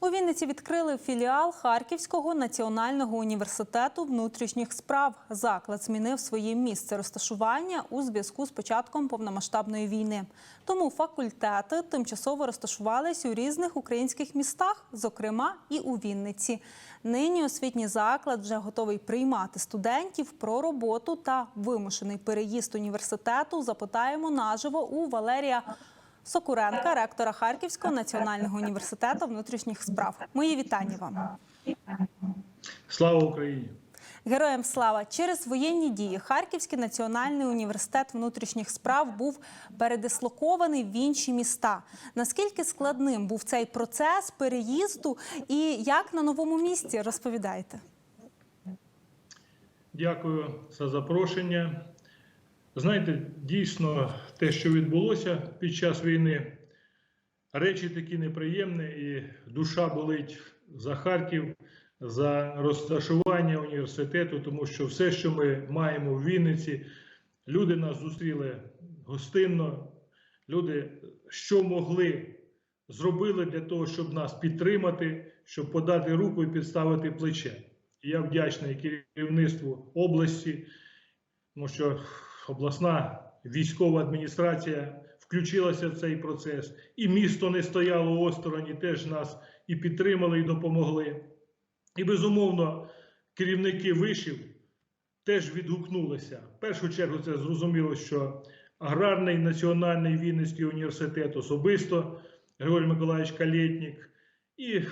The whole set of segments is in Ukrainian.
У Вінниці відкрили філіал Харківського національного університету внутрішніх справ. Заклад змінив своє місце розташування у зв'язку з початком повномасштабної війни. Тому факультети тимчасово розташувались у різних українських містах, зокрема і у Вінниці. Нині освітній заклад вже готовий приймати студентів про роботу та вимушений переїзд університету. Запитаємо наживо у Валерія. Сокуренка, ректора Харківського національного університету внутрішніх справ. Мої вітання вам. Слава Україні! Героям слава через воєнні дії Харківський національний університет внутрішніх справ був передислокований в інші міста. Наскільки складним був цей процес переїзду, і як на новому місці розповідайте? Дякую за запрошення. Знаєте, дійсно, те, що відбулося під час війни, речі такі неприємні, і душа болить за Харків, за розташування університету, тому що все, що ми маємо в Вінниці, люди нас зустріли гостинно, люди, що могли, зробили для того, щоб нас підтримати, щоб подати руку і підставити плече. І я вдячний керівництву області, тому що обласна військова адміністрація включилася в цей процес, і місто не стояло осторонь, і теж нас і підтримали, і допомогли. І безумовно, керівники вишів теж відгукнулися. В першу чергу це зрозуміло, що аграрний національний Вінницький університет особисто Григорій Миколаївич Калєтнік і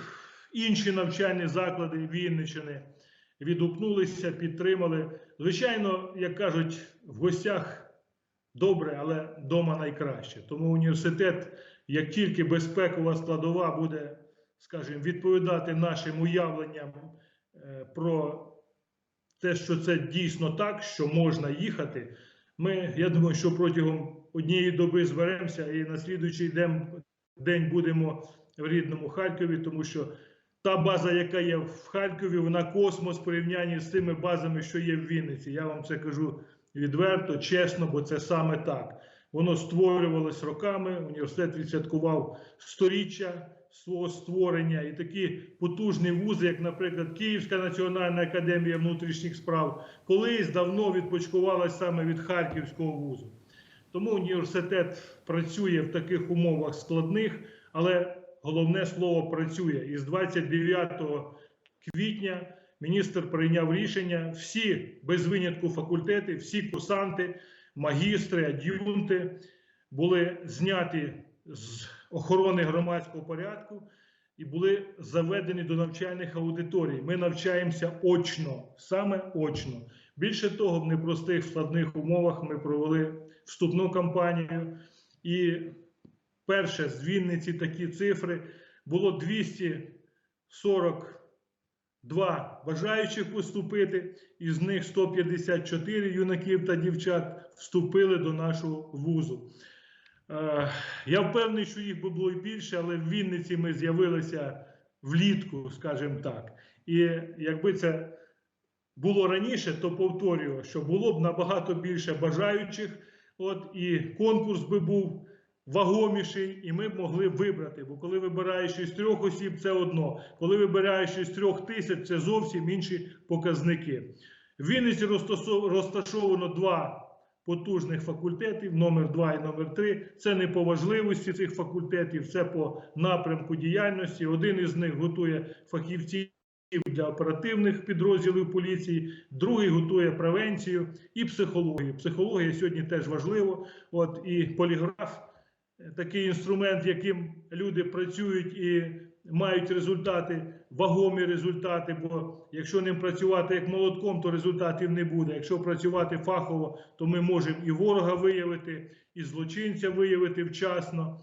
інші навчальні заклади Вінниччини відгукнулися, підтримали. Звичайно, як кажуть, в гостях добре, але вдома найкраще. Тому університет, як тільки безпекова складова буде, скажімо, відповідати нашим уявленням е, про те, що це дійсно так, що можна їхати. Ми, я думаю, що протягом однієї доби зберемося і на слідуючий день, будемо в рідному Харкові, тому що та база, яка є в Харкові, вона космос в порівнянні з тими базами, що є в Вінниці. Я вам це кажу відверто, чесно, бо це саме так. Воно створювалось роками. Університет відсвяткував сторіччя свого створення і такі потужні вузи, як, наприклад, Київська національна академія внутрішніх справ, колись давно відпочкувалась саме від Харківського вузу. Тому університет працює в таких умовах складних, але головне слово працює. І з 29 квітня міністр прийняв рішення: всі без винятку факультети, всі курсанти, магістри, ад'юнти були зняті з охорони громадського порядку і були заведені до навчальних аудиторій. Ми навчаємося очно, саме очно. Більше того, в непростих складних умовах ми провели вступну кампанію. І перше з Вінниці такі цифри було 242 бажаючих поступити, із них 154 юнаків та дівчат вступили до нашого вузу. Е, Я впевнений, що їх би було і більше, але в Вінниці ми з'явилися влітку, скажімо так. І якби це було раніше, то повторюю, що було б набагато більше бажаючих, от і конкурс би був вагоміший, і ми б могли вибрати. Бо коли вибираєш із трьох осіб, це одно. Коли вибираєш із трьох тисяч, це зовсім інші показники. В Вінниці розташовано два потужних факультетів, номер 2 і номер 3. Це не по важливості цих факультетів, це по напрямку діяльності. Один із них готує фахівців для оперативних підрозділів поліції, другий готує превенцію і психологію. Психологія сьогодні теж важливо. От і поліграф такий інструмент, яким люди працюють і мають результати, вагомі результати. Бо якщо ним працювати як молотком, то результатів не буде. Якщо працювати фахово, то ми можемо і ворога виявити, і злочинця виявити вчасно.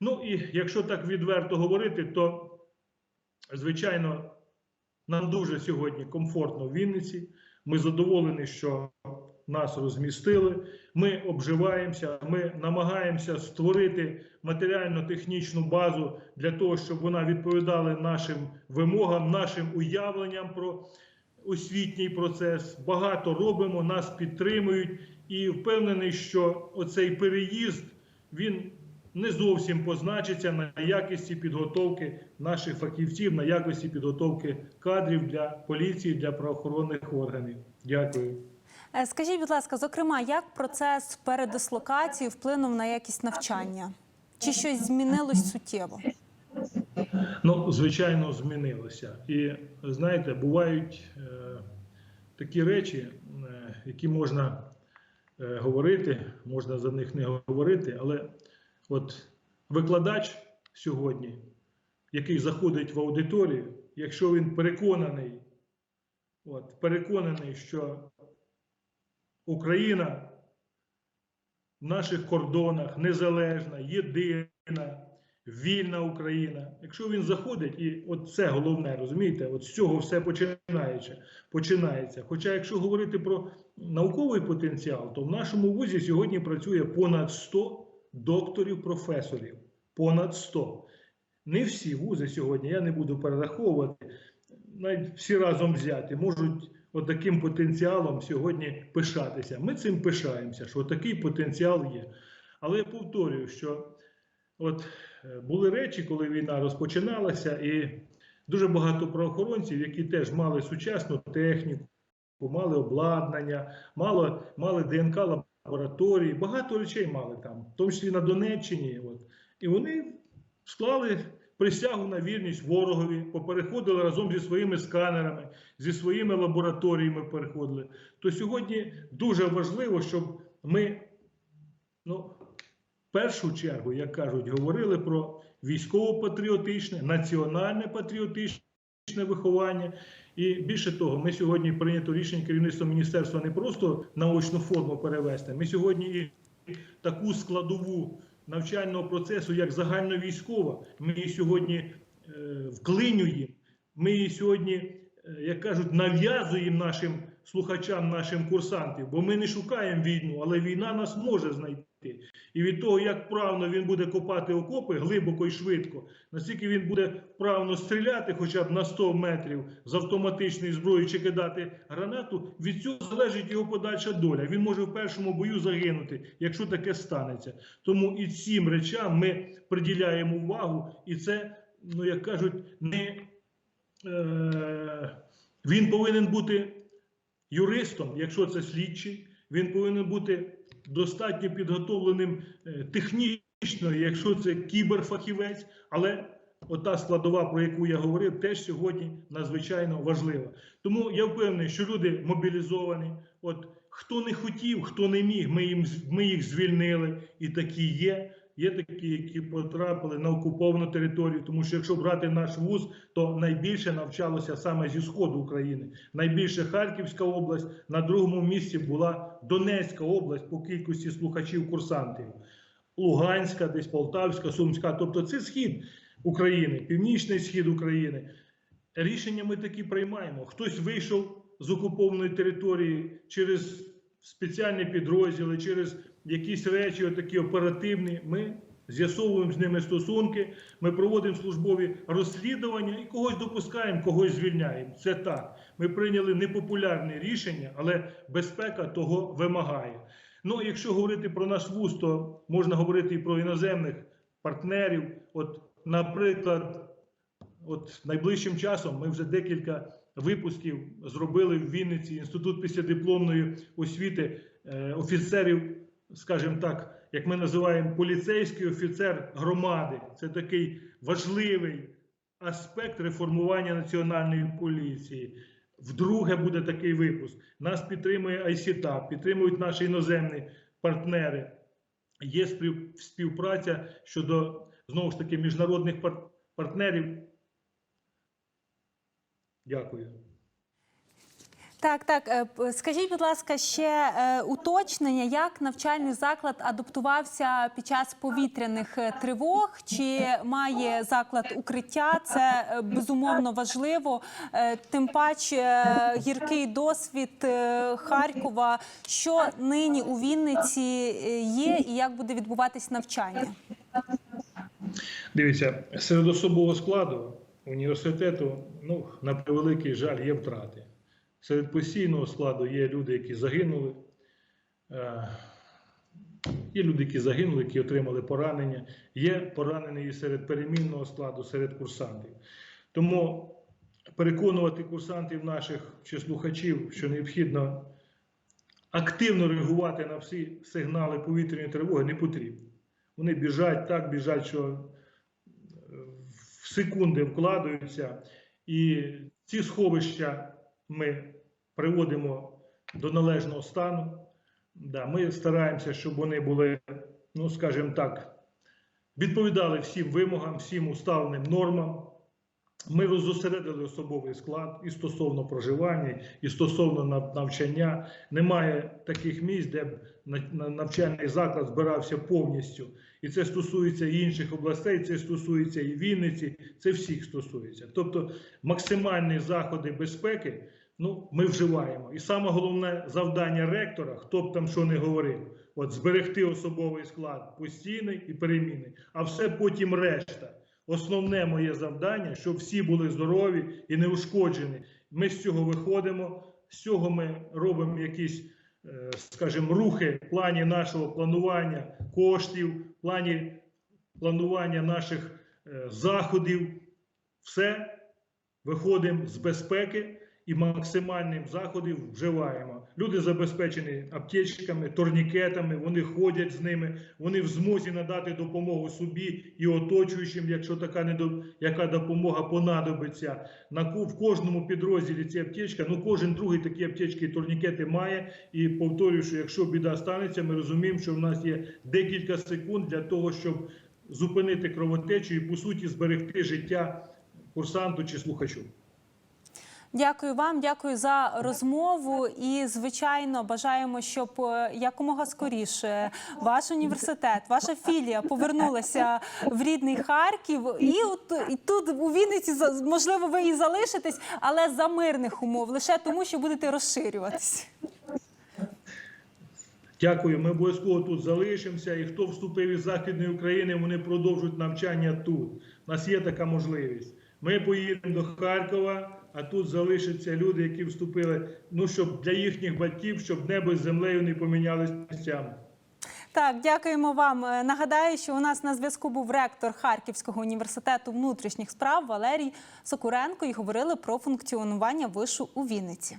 Ну і якщо так відверто говорити, то звичайно нам дуже сьогодні комфортно в Вінниці. Ми задоволені, що нас розмістили. Ми обживаємося, ми намагаємося створити матеріально-технічну базу для того, щоб вона відповідала нашим вимогам, нашим уявленням про освітній процес. Багато робимо, нас підтримують, і впевнений, що оцей переїзд він не зовсім позначиться на якості підготовки наших фахівців, на якості підготовки кадрів для поліції, для правоохоронних органів. Дякую. Е, Скажіть, будь ласка, зокрема, як процес передислокації вплинув на якість навчання? Чи щось змінилось суттєво? Ну, звичайно, змінилося. І знаєте, бувають е, такі речі, е, які можна е, говорити, можна за них не говорити, але от викладач сьогодні, який заходить в аудиторію, якщо він переконаний, от, переконаний, що Україна в наших кордонах незалежна, єдина, вільна Україна. Якщо він заходить, і от це головне, розумієте, от з цього все починається. починається. Хоча, якщо говорити про науковий потенціал, то в нашому вузі сьогодні працює понад 100 докторів, професорів. Понад 100. Не всі вузи сьогодні, я не буду перераховувати, навіть всі разом взяти, можуть отаким потенціалом сьогодні пишатися. Ми цим пишаємося, що такий потенціал є. Але я повторюю, що от е, були речі, коли війна розпочиналася, і дуже багато правоохоронців, які теж мали сучасну техніку, мали обладнання, мали, мали ДНК лабораторії, багато речей мали там, в тому числі на Донеччині. От. І вони склали присягу на вірність ворогові, попереходили разом зі своїми сканерами, зі своїми лабораторіями переходили. То сьогодні дуже важливо, щоб ми, ну, в першу чергу, як кажуть, говорили про військово-патріотичне, національне патріотичне виховання. І більше того, ми сьогодні прийнято рішення керівництва міністерства не просто наочну форму перевести. Ми сьогодні і таку складову навчального процесу, як загальновійськова, ми її сьогодні е, вклинюємо. Ми її сьогодні, як кажуть, нав'язуємо нашим слухачам, нашим курсантам, бо ми не шукаємо війну, але війна нас може знайти. І від того, як правно він буде копати окопи глибоко і швидко, наскільки він буде вправно стріляти, хоча б на 100 метрів з автоматичної зброї чи кидати гранату, від цього залежить його подальша доля. Він може в першому бою загинути, якщо таке станеться. Тому і цим речам ми приділяємо увагу, і це, ну як кажуть, не е, він повинен бути юристом, якщо це слідчий, він повинен бути достатньо підготовленим е, технічно, якщо це кіберфахівець, але ота складова, про яку я говорив, теж сьогодні надзвичайно важлива. Тому я впевнений, що люди мобілізовані. От хто не хотів, хто не міг, ми їм ми їх звільнили, і такі є. Є такі, які потрапили на окуповану територію, тому що якщо брати наш вуз, то найбільше навчалося саме зі сходу України. Найбільше Харківська область, на другому місці була Донецька область по кількості слухачів курсантів, Луганська, десь Полтавська, Сумська. Тобто це схід України, північний схід України. Рішення ми такі приймаємо. Хтось вийшов з окупованої території через спеціальні підрозділи, через якісь речі, такі оперативні. Ми з'ясовуємо з ними стосунки, ми проводимо службові розслідування і когось допускаємо, когось звільняємо. Це так. Ми прийняли непопулярне рішення, але безпека того вимагає. Ну, якщо говорити про наш вуз, то можна говорити і про іноземних партнерів. От, наприклад, от найближчим часом ми вже декілька випусків зробили в Вінниці інститут післядипломної освіти е, офіцерів, скажімо так, як ми називаємо поліцейський офіцер громади. Це такий важливий аспект реформування національної поліції. Вдруге буде такий випуск. Нас підтримує ICTA, підтримують наші іноземні партнери. Є спів- співпраця щодо знову ж таки міжнародних партнерів. Дякую. Так, так. е, Скажіть, будь ласка, ще е, уточнення, як навчальний заклад адаптувався під час повітряних е, тривог? Чи має заклад укриття? Це безумовно важливо. Тим паче гіркий досвід Харкова. Що нині у Вінниці є, і як буде відбуватись навчання? Дивіться, серед особового складу університету, ну, на превеликий жаль, є втрати. Серед постійного складу є люди, які загинули. Е, Є люди, які загинули, які отримали поранення. Є поранені і серед перемінного складу, серед курсантів. Тому переконувати курсантів наших чи слухачів, що необхідно активно реагувати на всі сигнали повітряної тривоги, не потрібно. Вони біжать так, біжать, що е, в секунди вкладаються. І ці сховища ми приводимо до належного стану. Да, ми стараємося, щоб вони були, ну скажімо так, відповідали всім вимогам, всім уставним нормам. Ми роззосередили особовий склад і стосовно проживання, і стосовно навчання. Немає таких місць, де б на- на- навчальний заклад збирався повністю. І це стосується і інших областей, це стосується і Вінниці, це всіх стосується. Тобто максимальні заходи безпеки ну, ми вживаємо. І саме головне завдання ректора, хто б там що не говорив, от зберегти особовий склад постійний і перемінний, а все потім решта. Основне моє завдання, щоб всі були здорові і неушкоджені. Ми з цього виходимо, з цього ми робимо якісь, е, скажімо, рухи в плані нашого планування коштів, в плані планування наших е, заходів. Все виходимо з безпеки і максимальним заходів вживаємо. Люди забезпечені аптечками, турнікетами, вони ходять з ними, вони в змозі надати допомогу собі і оточуючим, якщо така недо... яка допомога понадобиться. На в кожному підрозділі ці аптечка, ну кожен другий такі аптечки і турнікети має. І повторюю, що якщо біда станеться, ми розуміємо, що в нас є декілька секунд для того, щоб зупинити кровотечу і по суті зберегти життя курсанту чи слухачу. Дякую вам, дякую за розмову. І звичайно, бажаємо, щоб е, якомога скоріше ваш університет, ваша філія повернулася в рідний Харків. І от і тут у Вінниці можливо ви і залишитесь, але за мирних умов, лише тому, що будете розширюватись. Дякую. Ми обов'язково тут залишимося. І хто вступив із Західної України, вони продовжують навчання тут. У нас є така можливість. Ми поїдемо до Харкова, а тут залишаться люди, які вступили. Ну щоб для їхніх батьків, щоб небо з землею не помінялись місцями. Так, дякуємо вам. Е, Нагадаю, що у нас на зв'язку був ректор Харківського університету внутрішніх справ Валерій Сокуренко і говорили про функціонування вишу у Вінниці.